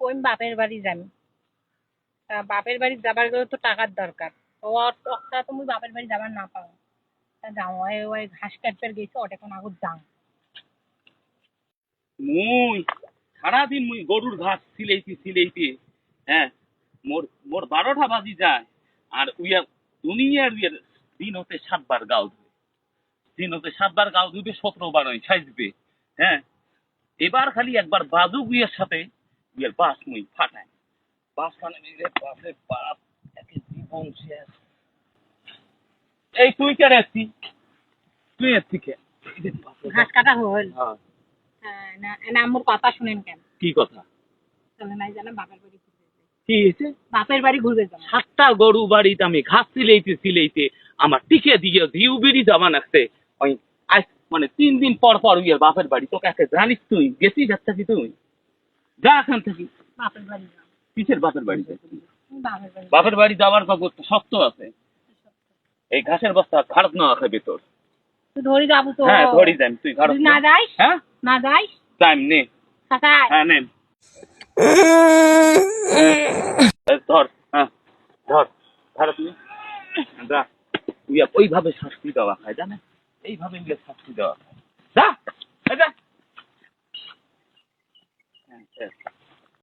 কইম বাপের বাড়ি যাবি তা বাপের বাড়ি যাবার গেলে তো টাকার দরকার। তো অতটা তুমি বাপের বাড়ি যাবার না পাও। তা যাও, ওই ঘাস কাটবার গেছে ওটা কোন আগত যাও। মুই, সারাদিন মুই গরুর ঘাস সিলেইতি সিলেইতি হ্যাঁ। মোর মোর বারোটা বাজি যায়, আর উইয়া দুনিয়ার উইয়ার দিন হতে সাতবার গাও ধুবে। দিন হতে সাতবার গাও ধুবে সতেরো বার সাইজবে হ্যাঁ। এবার খালি একবার বাজুক উইয়ের সাথে উইয়ার বাস মুই ফাটায় বাস মানে মিলে বাপরে বাপ একে জীবন শেষ। এই তুই কেন আসছি তুই আসছি কে? ঘাস কাটা হল। হ্যাঁ, হ্যাঁ, না না আমার কথা শুনেন কেন? কি কথা? চলে নাই জানা বাপের বাড়ি কি হয়েছে? বাপের বাড়ি ঘুরবে সাতটা গরু বাড়িতে আমি ঘাস সিলেইতে সিলেইতে আমার টিকে দিয়ে দিউ বিড়ি জমা নাকতে ওই মানে তিন দিন পর পর উইয়ের বাপের বাড়ি। তোকে একে জানিস তুই? গেছিস যাচ্ছা কি তুই? যা এখান থেকে। বাপের বাড়ি কিসের বাপের বাড়ি বাপের বাড়ি। যাওয়ার একটা শক্ত আছে। এই ঘাসের বস্তা ঘাড়ত না খাবে তোর তুই ধরে যাব তো। হ্যাঁ ধরি যাইম তুই ঘাড়ত না। যাইস? হ্যাঁ? না কাকা হ্যাঁ ধর হ্যাঁ ধর। যা। উইয়া ওইভাবে শাস্তি দেওয়া খায় জানে এইভাবে উইয়া শাস্তি দেওয়া যা যা হ্যাঁ, হ্যাঁ।